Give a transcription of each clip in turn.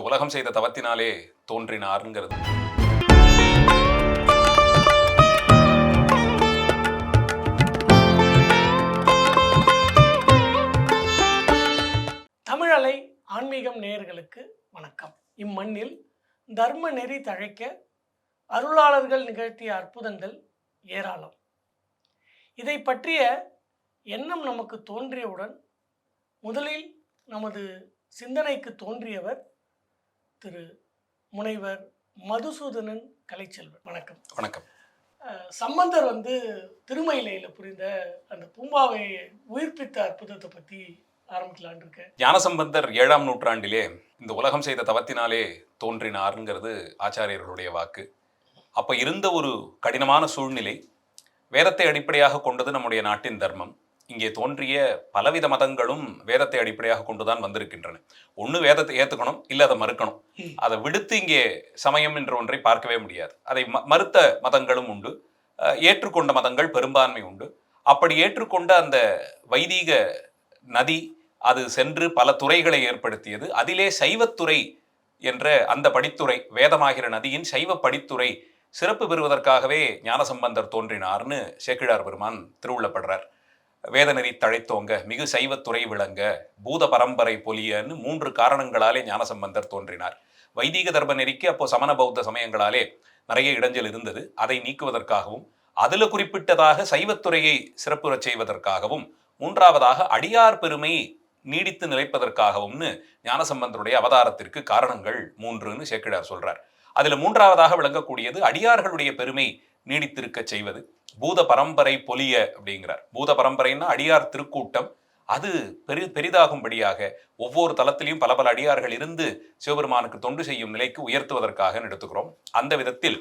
இந்த உலகம் செய்த தவத்தினாலே தோன்றினாருங்கிறது. தமிழலை ஆன்மீகம் நேயர்களுக்கு வணக்கம். இம்மண்ணில் தர்ம நெறி தழைக்க அருளாளர்கள் நிகழ்த்திய அற்புதங்கள் ஏராளம். இதை பற்றிய எண்ணம் நமக்கு தோன்றியவுடன் முதலில் நமது சிந்தனைக்கு தோன்றியவர் திரு முனைவர் மதுசூதனன் கலைச்செல்வன். வணக்கம். வணக்கம். சம்பந்தர் வந்து திருமயிலையில் புரிந்த அந்த பூம்பாவை உயிர்ப்பித்த அற்புதத்தை பற்றி ஆரம்பிக்கலான் இருக்கேன். ஞானசம்பந்தர் ஏழாம் நூற்றாண்டிலே இந்த உலகம் செய்த தவத்தினாலே தோன்றினாருங்கிறது ஆச்சாரியர்களுடைய வாக்கு. அப்ப இருந்த ஒரு கடினமான சூழ்நிலை வேதத்தை அடிப்படையாக கொண்டது நம்முடைய நாட்டின் தர்மம். இங்கே தோன்றிய பலவித மதங்களும் வேதத்தை அடிப்படையாக கொண்டுதான் வந்திருக்கின்றன. ஒண்ணு வேதத்தை ஏத்துக்கணும் இல்ல அதை மறுக்கணும். அதை விடுத்து இங்கே சமயம் என்ற ஒன்றை பார்க்கவே முடியாது. அதை மறுத்த மதங்களும் உண்டு. ஏற்றுக்கொண்ட மதங்கள் பெரும்பான்மை உண்டு. அப்படி ஏற்றுக்கொண்ட அந்த வைதீக நதி அது சென்று பல துறைகளை ஏற்படுத்தியது. அதிலே சைவத்துறை என்ற அந்த படித்துறை வேதமாகிற நதியின் சைவ படித்துறை சிறப்பு பெறுவதற்காகவே ஞானசம்பந்தர் தோன்றினார்னு சேக்கிழார் பெருமான் திருவுள்ளப்படுறார். வேதநெறி தழைத்தோங்க மிகு சைவத்துறை விளங்க பூத பரம்பரை பொலியன்னு மூன்று காரணங்களாலே ஞானசம்பந்தர் தோன்றினார். வைதீக தர்ம நெறிக்கு அப்போ சமண பௌத்த சமயங்களாலே நிறைய இடைஞ்சல் இருந்தது. அதை நீக்குவதற்காகவும் அதில் குறிப்பிட்டதாக சைவத்துறையை சிறப்புறச் செய்வதற்காகவும் மூன்றாவதாக அடியார் பெருமை நீடித்து நிலைப்பதற்காகவும்னு ஞானசம்பந்தருடைய அவதாரத்திற்கு காரணங்கள் மூன்றுன்னு சேக்கிழார் சொல்றார். அதில் மூன்றாவதாக விளங்கக்கூடியது அடியார்களுடைய பெருமை நீடித்திருக்க செய்வது. பூத பரம்பரை பொலிய அப்படிங்கிறார். பூத பரம்பரைன்னா அடியார் திருக்கூட்டம். அது பெரி பெரிதாகும்படியாக ஒவ்வொரு தளத்திலையும் பல பல அடியார்கள் இருந்து சிவபெருமானுக்கு தொண்டு செய்யும் நிலைக்கு உயர்த்துவதற்காக எடுத்துக்கிறோம். அந்த விதத்தில்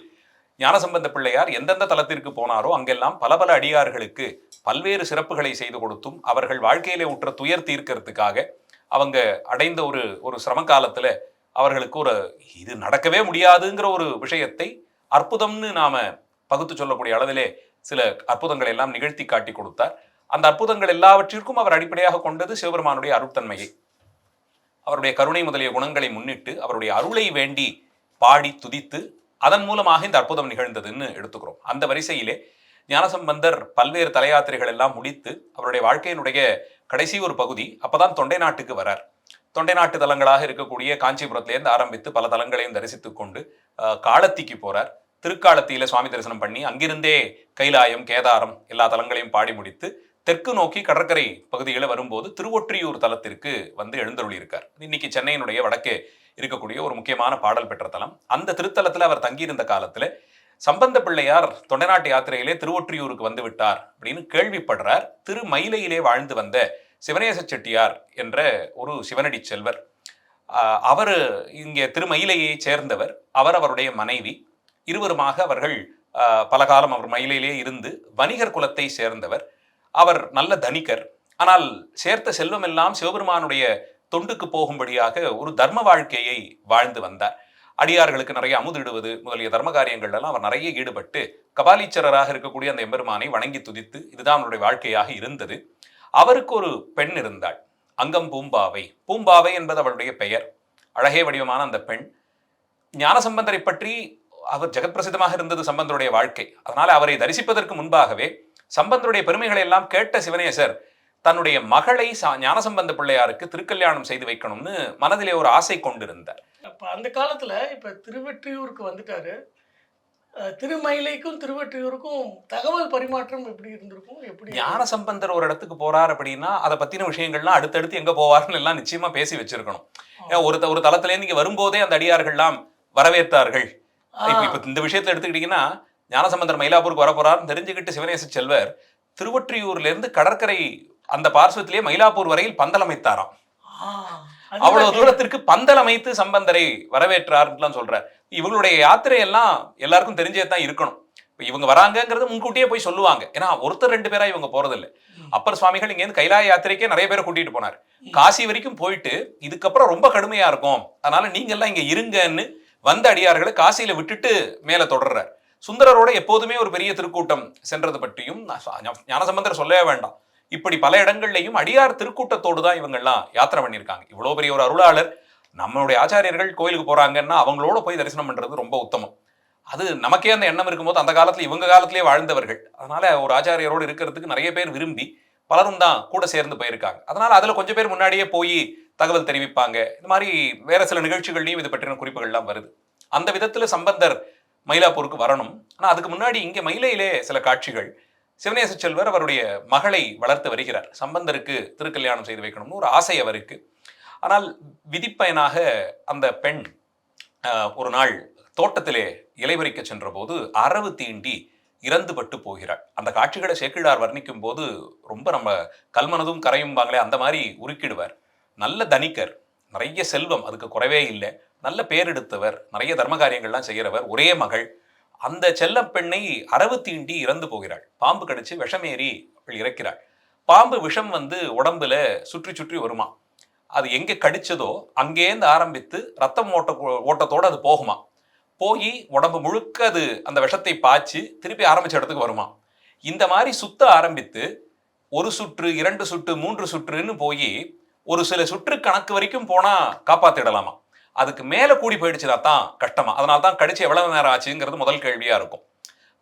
ஞானசம்பந்த பிள்ளையார் எந்தெந்த தலத்திற்கு போனாரோ அங்கெல்லாம் பல பல அடியார்களுக்கு பல்வேறு சிறப்புகளை செய்து கொடுத்தும் அவர்கள் வாழ்க்கையிலே உற்ற துயர் தீர்க்கறதுக்காக அவங்க அடைந்த ஒரு ஒரு சிரம காலத்தில் அவர்களுக்கு ஒரு இது நடக்கவே முடியாதுங்கிற ஒரு விஷயத்தை அற்புதம்னு நாம் பகுத்து சொல்லக்கூடிய அளவிலே சில அற்புதங்களை எல்லாம் நிகழ்த்தி காட்டி கொடுத்தார். அந்த அற்புதங்கள் எல்லாவற்றிற்கும் அவர் அடிப்படையாக கொண்டது சிவபெருமானுடைய அருட்தன்மையை. அவருடைய கருணை முதலிய குணங்களை முன்னிட்டு அவருடைய அருளை வேண்டி பாடி துதித்து அதன் மூலமாக இந்த அற்புதம் நிகழ்ந்ததுன்னு எடுத்துக்கிறோம். அந்த வரிசையிலே ஞானசம்பந்தர் பல்வேறு தலையாத்திரைகள் எல்லாம் முடித்து அவருடைய வாழ்க்கையினுடைய கடைசி ஒரு பகுதி அப்பதான் தொண்டை நாட்டுக்கு வரார். தொண்டை நாட்டு தலங்களாக இருக்கக்கூடிய காஞ்சிபுரத்திலேருந்து ஆரம்பித்து பல தலங்களையும் தரிசித்து கொண்டு காலத்திக்கு போறார். திருக்காலத்தியில சுவாமி தரிசனம் பண்ணி அங்கிருந்தே கைலாயம் கேதாரம் எல்லா தலங்களையும் பாடி முடித்து தெற்கு நோக்கி கடற்கரை பகுதிகளில் வரும்போது திருவொற்றியூர் தலத்திற்கு வந்து எழுந்தருளியிருக்கார். இன்னைக்கு சென்னையினுடைய வடக்கே இருக்கக்கூடிய ஒரு முக்கியமான பாடல் பெற்ற தலம். அந்த திருத்தலத்தில் அவர் தங்கியிருந்த காலத்தில் சம்பந்த பிள்ளையார் தொண்டநாட்டு யாத்திரையிலே திருவொற்றியூருக்கு வந்து விட்டார் அப்படின்னு கேள்விப்படுறார். திருமயிலையிலே வாழ்ந்து வந்த சிவனேச செட்டியார் என்ற ஒரு சிவனடி செல்வர். அவர் இங்கே திருமயிலையை சேர்ந்தவர். அவர் அவருடைய மனைவி. இருவருமாக அவர்கள் பல காலம் அவர் மயிலையிலே இருந்து வணிகர் குலத்தை சேர்ந்தவர். அவர் நல்ல தனிகர் ஆனால் சேர்த்த செல்வம் எல்லாம் சிவபெருமானுடைய தொண்டுக்கு போகும்படியாக ஒரு தர்ம வாழ்க்கையை வாழ்ந்து வந்தார். அடியார்களுக்கு நிறைய அமுதிடுவது முதலிய தர்ம காரியங்கள் எல்லாம் அவர் நிறைய ஈடுபட்டு கபாலீச்சரராக இருக்கக்கூடிய அந்த எம்பெருமானை வணங்கி துதித்து இதுதான் அவருடைய வாழ்க்கையாக இருந்தது. அவருக்கு ஒரு பெண் இருந்தாள். அங்கம் பூம்பாவை. பூம்பாவை என்பது அவளுடைய பெயர். அழகே வடிவமான அந்த பெண். ஞானசம்பந்தரை பற்றி அவர் ஜெகத் பிரசித்தமாக இருந்தது சம்பந்தருடைய வாழ்க்கை. அதனால அவரை தரிசிப்பதற்கு முன்பாகவே சம்பந்தருடைய பெருமைகளை எல்லாம் கேட்ட சிவனேசர் தன்னுடைய மகளை ஞானசம்பந்த பிள்ளையாருக்கு திருக்கல்யாணம் செய்து வைக்கணும்னு மனதிலே ஒரு ஆசை கொண்டிருந்தார். அப்போ அந்த காலத்தில் இப்போ திருவெற்றியூருக்கு வந்துட்டாரு. திருமயிலைக்கும் திருவெற்றியூருக்கும் தகவல் பரிமாற்றம் எப்படி இருந்திருக்கும்? எப்படி ஞானசம்பந்தர் ஒரு இடத்துக்கு போறார் அப்படின்னா அதை பத்தின விஷயங்கள்லாம் அடுத்தடுத்து எங்க போவார்னு எல்லாம் நிச்சயமா பேசி வச்சிருக்கணும். ஒரு ஒரு தளத்துல இருந்து இங்க வரும்போதே அந்த அடியார்கள்லாம் வரவேற்றார்கள். இப்ப இப்ப இந்த விஷயத்துல எடுத்துக்கிட்டீங்கன்னா ஞானசம்பந்தர் மயிலாப்பூருக்கு வர போறாருன்னு தெரிஞ்சுக்கிட்டு சிவனேச செல்வர் திருவொற்றியூர்ல இருந்து கடற்கரை அந்த பார்ஸ்வத்திலேயே மயிலாப்பூர் வரையில் பந்தல் அமைத்தாராம். அவ்வளவு. தூரத்திற்கு பந்தல் அமைத்து சம்பந்தரை வரவேற்றார்லாம் சொல்றார். இவங்களுடைய யாத்திரை எல்லாம் எல்லாருக்கும் தெரிஞ்சே தான் இருக்கணும். இப்ப இவங்க வராங்கங்கிறது முன்கூட்டியே போய் சொல்லுவாங்க. ஏன்னா ஒருத்தர் ரெண்டு பேரா இவங்க போறதில்ல. அப்பர் சுவாமிகள் இங்க இருந்து கைலாய யாத்திரைக்கே நிறைய பேரை கூட்டிட்டு போனார். காசி வரைக்கும் போயிட்டு இதுக்கப்புறம் ரொம்ப கடுமையா இருக்கும். அதனால நீங்க எல்லாம் இங்க இருங்கன்னு வந்த அடியார்களை காசியில விட்டுட்டு மேல தொடர்றார். சுந்தரரோட எப்போதுமே ஒரு பெரிய திருக்கூட்டம் சென்றது பற்றியும் ஞானசம்பந்தர் சொல்லவே வேண்டாம். இப்படி பல இடங்கள்லையும் அடியார் திருக்கூட்டத்தோடு தான் இவங்கெல்லாம் யாத்திரை பண்ணியிருக்காங்க. இவ்வளோ பெரிய ஒரு அருளாளர் நம்மளுடைய ஆச்சாரியர்கள் கோயிலுக்கு போறாங்கன்னா அவங்களோட போய் தரிசனம் பண்றது ரொம்ப உத்தமம். அது நமக்கே அந்த எண்ணம் இருக்கும்போது அந்த காலத்துல இவங்க காலத்திலேயே வாழ்ந்தவர்கள். அதனால ஒரு ஆச்சாரியரோடு இருக்கிறதுக்கு நிறைய பேர் விரும்பி பலரும் தான் கூட சேர்ந்து போயிருக்காங்க. அதனால அதுல கொஞ்சம் பேர் முன்னாடியே போய் தகவல் தெரிவிப்பாங்க. இந்த மாதிரி வேற சில நிகழ்ச்சிகள்லையும் இது பற்றின குறிப்புகள்லாம் வருது. அந்த விதத்துல சம்பந்தர் மயிலாப்பூருக்கு வரணும். ஆனால் அதுக்கு முன்னாடி இங்கே மயிலையிலே சில காட்சிகள். சிவநேச செல்வர் அவருடைய மகளை வளர்த்து வருகிறார். சம்பந்தருக்கு திருக்கல்யாணம் செய்து வைக்கணும்னு ஒரு ஆசை அவருக்கு. ஆனால் விதிப்பயனாக அந்த பெண் ஒரு நாள் தோட்டத்திலே இலைவரிக்க சென்றபோது அரவு தீண்டி இறந்துபட்டு போகிறாள். அந்த காட்சிகளை சேக்கிழார் வர்ணிக்கும் போது ரொம்ப நம்ம கல்மனதும் கரையும்பாங்களே அந்த மாதிரி உருக்கிடுவார். நல்ல தனிக்கர் நிறைய செல்வம் அதுக்கு குறைவே இல்லை. நல்ல பேரெடுத்தவர் நிறைய தர்ம காரியங்கள்லாம் செய்கிறவர் ஒரே மகள். அந்த செல்ல பெண்ணை அரவு தீண்டி இறந்து போகிறாள். பாம்பு கடிச்சு விஷமேறி அவள் இறக்கிறாள். பாம்பு விஷம் வந்து உடம்புல சுற்றி சுற்றி வருமா? அது எங்கே கடிச்சதோ அங்கேருந்து ஆரம்பித்து ரத்தம் ஓட்ட ஓட்டத்தோடு அது போகுமா? போய் உடம்பு முழுக்க அது அந்த விஷத்தை பாய்ச்சி திருப்பி ஆரம்பிச்ச இடத்துக்கு வருமா. இந்த மாதிரி சுத்த ஆரம்பித்து ஒரு சுற்று இரண்டு சுற்று மூன்று சுற்றுன்னு போய் ஒரு சில சுற்று கணக்கு வரைக்கும் போனால் காப்பாத்திடலாமா. அதுக்கு மேலே கூடி போயிடுச்சுனா தான் கஷ்டமா. அதனால தான் கடிச்சு எவ்வளவு நேரம் ஆச்சுங்கிறது முதல் கேள்வியா இருக்கும்.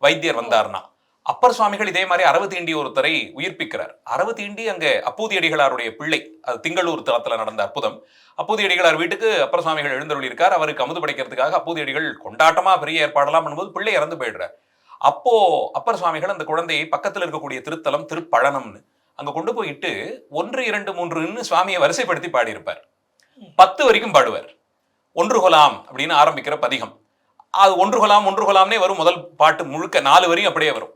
வைத்தியர் வந்தார்னா அப்பர் சுவாமிகள் இதே மாதிரி அரவு தீண்டி ஒருத்தரை உயிர்ப்பிக்கிறார். அறவு தீண்டி அங்க அப்பூதியடிகளாருடைய பிள்ளை அது திங்களூர் தளத்தில் நடந்த அற்புதம். அப்பூதியடிகளார் வீட்டுக்கு அப்பர் சுவாமிகள் எழுந்தருளியிருக்கார். அவருக்கு அமுது படைக்கிறதுக்காக அப்பூதியடிகள் கொண்டாட்டமா பெரிய ஏற்பாடெல்லாம் பண்ணும்போது பிள்ளை இறந்து போயிடுறார். அப்போ அப்பர் சுவாமிகள் அந்த குழந்தையை பக்கத்துல இருக்கக்கூடிய திருத்தலம் திருப்பழனம்னு அங்க கொண்டு போயிட்டு ஒன்று இரண்டு மூன்றுன்னு சுவாமியை வரிசைப்படுத்தி பாடியிருப்பார். பத்து வரைக்கும் பாடுவார். ஒன்று கொலாம் அப்படின்னு ஆரம்பிக்கிற பதிகம். அது ஒன்று கொலாம் ஒன்று கொலாம்னே வரும். முதல் பாட்டு முழுக்க நாலு வரையும் அப்படியே வரும்.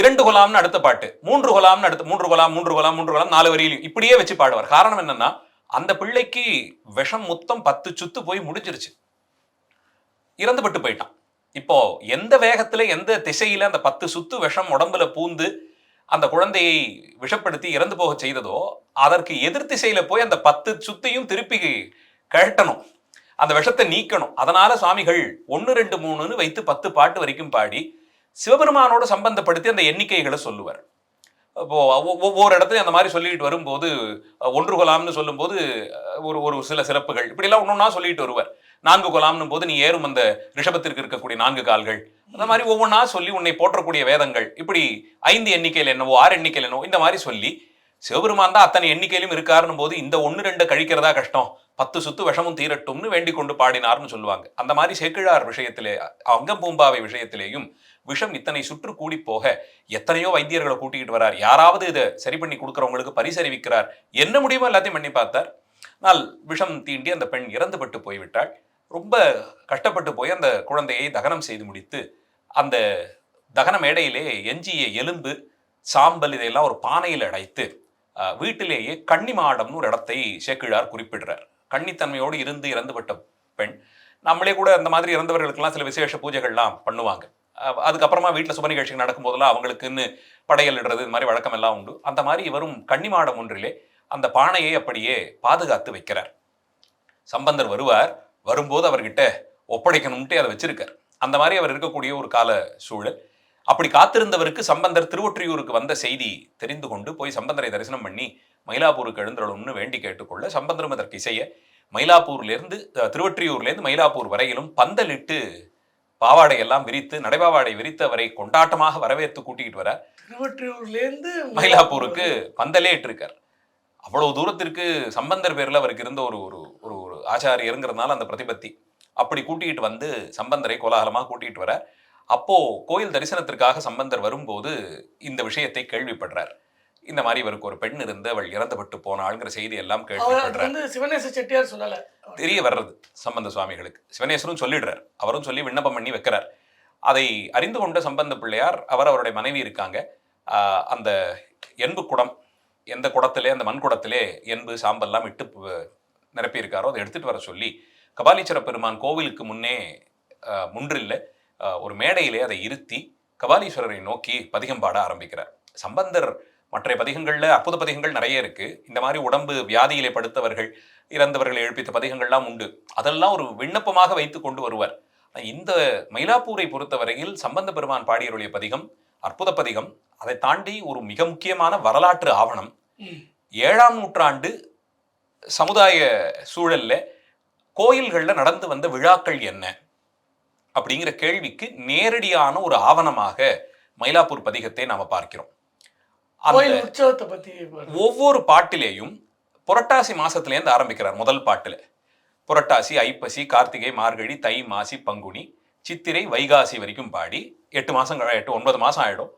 இரண்டு குலாம்னு அடுத்த பாட்டு மூன்று குலாம்னு அடுத்த மூன்று குலாம் மூன்று குலாம் மூன்று குலாம் நாலு வரியிலையும் இப்படியே வச்சு பாடுவார். காரணம் என்னன்னா அந்த பிள்ளைக்கு விஷம் மொத்தம் பத்து சுத்து போய் முடிஞ்சிருச்சு. இறந்துபட்டு போயிட்டான். இப்போ எந்த வேகத்துல எந்த திசையில அந்த பத்து சுத்து விஷம் உடம்புல பூந்து அந்த குழந்தையை விஷப்படுத்தி இறந்து போக செய்ததோ அதற்கு எதிர் திசையில போய் அந்த பத்து சுத்தையும் திருப்பி கழட்டணும். அந்த விஷத்தை நீக்கணும். அதனால சுவாமிகள் ஒன்று ரெண்டு மூணுன்னு வைத்து பத்து பாட்டு வரைக்கும் பாடி சிவபெருமானோட சம்பந்தப்படுத்தி அந்த எண்ணிக்கைகளை சொல்லுவார். இப்போ ஒவ்வொரு இடத்துலையும் அந்த மாதிரி சொல்லிட்டு வரும்போது ஒன்று கொலாம்னு சொல்லும்போது ஒரு ஒரு சில சிறப்புகள். இப்படிலாம் ஒன்னொன்னா சொல்லிட்டு வருவார். நான்கு கொலாம்னும் போது நீ ஏறும் அந்த ரிஷபத்திற்கு இருக்கக்கூடிய நான்கு கால்கள். அந்த மாதிரி ஒவ்வொன்றா சொல்லி உன்னை போற்றக்கூடிய வேதங்கள். இப்படி ஐந்து எண்ணிக்கையில் என்னவோ ஆறு எண்ணிக்கையில் என்னவோ இந்த மாதிரி சொல்லி சிவபெருமான் தான் அத்தனை எண்ணிக்கையிலும் இருக்காருன்னு போது இந்த ஒன்று ரெண்டு கழிக்கிறதா கஷ்டம்? பத்து சுத்து விஷமும் தீரட்டும்னு வேண்டிக் கொண்டு பாடினார்னு சொல்லுவாங்க. அந்த மாதிரி சேக்கிழார் விஷயத்திலே அங்கம் பூம்பாவை விஷயத்திலேயும் விஷம் இத்தனை சுற்று கூடி போக எத்தனையோ வைத்தியர்களை கூட்டிக்கிட்டு வரார். யாராவது இதை சரி பண்ணி கொடுக்குறவங்களுக்கு பரிசறிவிக்கிறார். என்ன முடியுமோ எல்லாத்தையும் பண்ணி பார்த்தார். ஆனால் விஷம் தீண்டி அந்த பெண் இறந்துபட்டு போய்விட்டாள். ரொம்ப கஷ்டப்பட்டு போய் அந்த குழந்தையை தகனம் செய்து முடித்து அந்த தகன மேடையிலே எஞ்சிய எலும்பு சாம்பல் இதையெல்லாம் ஒரு பானையில் அடைத்து வீட்டிலேயே கன்னிமாடம்னு ஒரு இடத்தை சேக்கிழார் குறிப்பிடுறார். கன்னித்தன்மையோடு இருந்து இறந்துபட்ட பெண் நம்மளே கூட அந்த மாதிரி இறந்தவர்களுக்கெல்லாம் சில விசேஷ பூஜைகள்லாம் பண்ணுவாங்க. அதுக்கப்புறமா வீட்டில் சுப நிகழ்ச்சிகள் நடக்கும்போதெல்லாம் அவங்களுக்குன்னு படையல் இடுறது இந்த மாதிரி வழக்கம் எல்லாம் உண்டு. அந்த மாதிரி இவரும் கன்னிமாடம் ஒன்றிலே அந்த பானையை அப்படியே பாதுகாத்து வைக்கிறார். சம்பந்தர் வருவார் வரும்போது அவர்கிட்ட ஒப்படைக்கணும்ட்டு அதை வச்சிருக்கார். அந்த மாதிரி அவர் இருக்கக்கூடிய ஒரு கால சூழல். அப்படி காத்திருந்தவருக்கு சம்பந்தர் திருவொற்றியூருக்கு வந்த செய்தி தெரிந்து கொண்டு போய் சம்பந்தரை தரிசனம் பண்ணி மயிலாப்பூருக்கு எழுந்தருளும்னு வேண்டி கேட்டுக்கொள்ள சம்பந்தரும் அதற்கு இசைய மயிலாப்பூர்லேருந்து திருவொற்றியூர்லேருந்து மயிலாப்பூர் வரையிலும் பந்தலிட்டு பாவாடை எல்லாம் விரித்து நடைபாவாடை விரித்து அவரை கொண்டாட்டமாக வரவேற்று கூட்டிக்கிட்டு வர திருவற்றியூர்லேருந்து மயிலாப்பூருக்கு பந்தலே இட்டிருக்கார் அவ்வளவு தூரத்திற்கு சம்பந்தர் பேர்ல அவருக்கு இருந்த ஒரு ஒரு ஒரு ஆச்சாரியருங்கிறதுனால அந்த பிரதிபத்தி. அப்படி கூட்டிகிட்டு வந்து சம்பந்தரை கோலாகலமா கூட்டிகிட்டு வர அப்போ கோயில் தரிசனத்திற்காக சம்பந்தர் வரும்போது இந்த விஷயத்தை கேள்விப்படுறார். இந்த மாதிரி இவருக்கு ஒரு பெண் இருந்து அவள் இறந்துபட்டு போனாள்ங்கிற செய்தி எல்லாம் கேள்விப்படுறார். செட்டியார் சொல்லல. தெரிய வர்றது சம்பந்த சுவாமிகளுக்கு. சிவனேஸ்வரும் சொல்லிடுறார். அவரும் சொல்லி விண்ணப்பம் பண்ணி வைக்கிறார். அதை அறிந்து கொண்ட சம்பந்த பிள்ளையார் அவர் அவருடைய மனைவி இருக்காங்க. அந்த என்பு குடம் எந்த குடத்திலே அந்த மண் குடத்திலே என்பு சாம்பல்லாம் இட்டு பு- நிரப்பி இருக்காரோ அதை எடுத்துட்டு வர சொல்லி கபாலீஸ்வர பெருமான் கோவிலுக்கு முன்னே முன்றில்ல. ஒரு மேடையிலே அதை இருத்தி கபாலீஸ்வரரை நோக்கி பதிகம் பாட ஆரம்பிக்கிறார். சம்பந்தர் மற்ற பதிகங்கள்ல அற்புத பதிகங்கள் நிறைய இருக்கு. இந்த மாதிரி உடம்பு வியாதியிலே படுத்தவர்கள் இறந்தவர்களை எழுப்பித்த பதிகங்கள்லாம் உண்டு. அதெல்லாம் ஒரு விண்ணப்பமாக வைத்து கொண்டு வருவார். இந்த மயிலாப்பூரை பொறுத்தவரையில் சம்பந்த பெருமான் பாடியருடைய பதிகம் அற்புத பதிகம் அதை தாண்டி ஒரு மிக முக்கியமான வரலாற்று ஆவணம். ஏழாம் நூற்றாண்டு சமுதாய சூழல்ல கோயில்கள்ல நடந்து வந்த விழாக்கள் என்ன? அப்படிங்கிற கேள்விக்கு நேரடியான ஒரு ஆவணமாக மயிலாப்பூர் பதிகத்தை நாம பார்க்கிறோம். உற்சவத்தை பத்தி. ஒவ்வொரு பாட்டிலேயும் புரட்டாசி மாசத்துலேருந்து ஆரம்பிக்கிறார் முதல் பாட்டுல. புரட்டாசி ஐப்பசி கார்த்திகை மார்கழி தை மாசி பங்குனி சித்திரை வைகாசி வரைக்கும் பாடி எட்டு மாசம் கழ- எட்டு ஒன்பது மாசம் ஆயிடும்.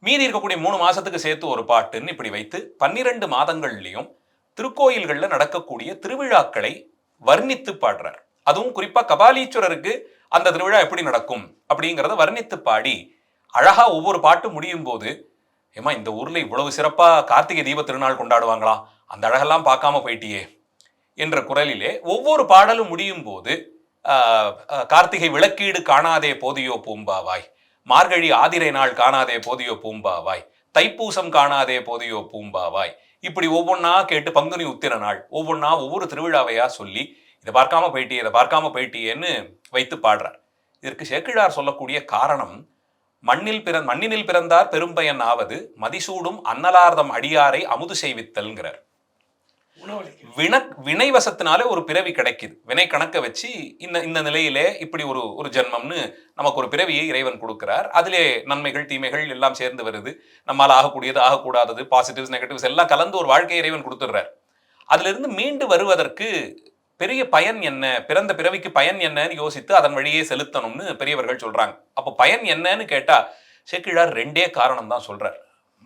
மீதி இருக்கக்கூடிய மூணு மாசத்துக்கு சேர்த்து ஒரு பாட்டுன்னு இப்படி வைத்து பன்னிரண்டு மாதங்கள்லயும் திருக்கோயில்கள்ல நடக்கக்கூடிய திருவிழாக்களை வர்ணித்து பாடுறார். அதுவும் குறிப்பா கபாலீஸ்வரருக்கு அந்த திருவிழா எப்படி நடக்கும் அப்படிங்கிறத வர்ணித்து பாடி அழகா ஒவ்வொரு பாட்டு முடியும் போது ஏமா இந்த ஊர்ல இவ்வளவு சிறப்பா கார்த்திகை தீப திருநாள் கொண்டாடுவாங்களாம் அந்த அழகெல்லாம் பார்க்காம போயிட்டியே. என்ற குரலிலே ஒவ்வொரு பாடலும் முடியும் போது கார்த்திகை விளக்கீடு காணாதே போதியோ பூம்பாவாய். மார்கழி ஆதிரை நாள் காணாதே போதியோ பூம்பாவாய். தைப்பூசம் காணாதே போதியோ பூம்பாவாய். இப்படி ஒவ்வொன்றா கேட்டு பங்குனி உத்திர நாள் ஒவ்வொன்றா ஒவ்வொரு திருவிழாவையா சொல்லி இதை பார்க்காம போயிட்டியே இதை பார்க்காம போயிட்டியேன்னு வைத்து பாடுறார். இதற்கு சேக்கிழார் சொல்லக்கூடிய காரணம் மண்ணில் பிற மண்ணினில் பிறந்தார் பெரும்பயன் ஆவது மதிசூடும் அன்னலார்தம் அடியாரை அமுது செய்வித்தல்ங்கிறார். உணவளிக்க வின வினைவசத்தினாலே ஒரு பிறவி கிடைக்குது. வினை கணக்க வச்சு இந்த இந்த நிலையிலே இப்படி ஒரு ஒரு ஜென்மம்னு நமக்கு ஒரு பிறவியை இறைவன் கொடுக்கிறார். அதிலே நன்மைகள் தீமைகள் எல்லாம் சேர்ந்து வருது. நம்மால் ஆகக்கூடியது ஆகக்கூடாதது பாசிட்டிவ்ஸ் நெகட்டிவ்ஸ் எல்லாம் கலந்து ஒரு வாழ்க்கையை இறைவன் கொடுத்துடுறார். அதுல இருந்து மீண்டு வருவதற்கு பெரிய பயன் என்ன? பிறந்த பிறவிக்கு பயன் என்னன்னு யோசித்து அதன் வழியே செலுத்தணும்னு பெரியவர்கள் சொல்றாங்க. அப்போ பயன் என்னன்னு கேட்டா சேக்கிழார் ரெண்டே காரணம் தான் சொல்றார்.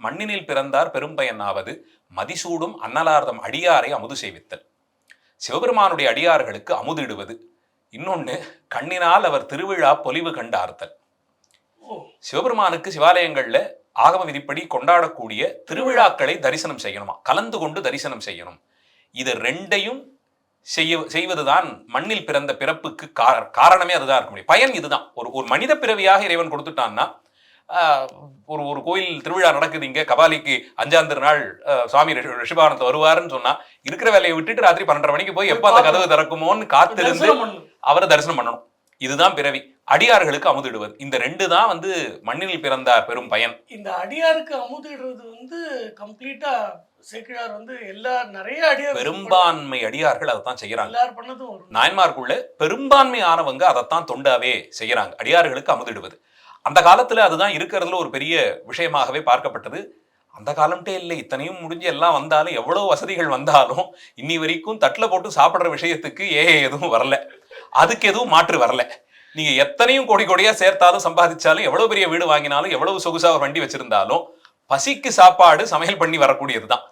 மண்ணினில் பிறந்தார் பெரும்பயன் ஆவது மதிசூடும் அன்னலார்தம் அடியாரை அமுது செய்வித்தல். சிவபெருமானுடைய அடியார்களுக்கு அமுதிடுவது. இன்னொன்னு கண்ணினால் அவர் திருவிழா பொலிவு கண்டார்த்தல் ஓ. சிவபெருமானுக்கு சிவாலயங்கள்ல ஆகம விதிப்படி கொண்டாடக்கூடிய திருவிழாக்களை தரிசனம் செய்யணுமா? கலந்து கொண்டு தரிசனம் செய்யணும். இது ரெண்டையும் செய்ய செய்வதுதான் மண்ணில் பிறந்த பிறப்புக்கு கார- காரணமே அதுதான் இருக்க முடியும். பயன் இதுதான். ஒரு ஒரு மனித பிறவியாக இறைவன் கொடுத்துட்டான்னா ஒரு ஒரு கோயில் திருவிழா நடக்குது இங்க கபாலிக்கு அஞ்சாம் திருநாள் சுவாமி ரிஷி- ரிஷிபானந்த வருவாருன்னு சொன்னா இருக்கிற வேலையை விட்டுட்டு ராத்திரி பன்னெண்டரை மணிக்கு போய் எப்ப அந்த கதவு திறக்குமோன்னு காத்திருந்து. அவரை தரிசனம் பண்ணணும். இதுதான் பிறவி. அடியார்களுக்கு அமுதிடுவது. இந்த ரெண்டு தான் வந்து மண்ணில் பிறந்தார் பெரும் பயன். இந்த அடியாருக்கு அமுதிடுறது வந்து கம்ப்ளீட்டா சேக்கிழார் வந்து எல்லா நிறைய அடியார் பெரும்பான்மை அடியார்கள் அதைத்தான் செய்யறாங்க. எல்லாரும் பண்ணதும் நாயன்மார்க்குள்ள பெரும்பான்மை ஆனவங்க அதைத்தான் தொண்டாவே செய்யறாங்க. அடியார்களுக்கு அமுதிடுவது. அந்த காலத்துல அதுதான் இருக்கிறதுல ஒரு பெரிய விஷயமாகவே பார்க்கப்பட்டது. அந்த காலம்ட்டே இல்லை. இத்தனையும் முடிஞ்சு எல்லாம் வந்தாலும் எவ்வளவு வசதிகள் வந்தாலும் இன்னி வரைக்கும் தட்டுல போட்டு சாப்பிடுற விஷயத்துக்கு ஏ எதுவும் வரல. அதுக்கு எதுவும் மாற்று வரல. நீங்க எத்தனையும் கோடி கோடியா சேர்த்தாலும் சம்பாதிச்சாலும் எவ்வளவு பெரிய வீடு வாங்கினாலும் எவ்வளவு சொகுசா ஒரு வண்டி வச்சிருந்தாலும் பசிக்கு சாப்பாடு சமையல் பண்ணி வரக்கூடியதுதான்.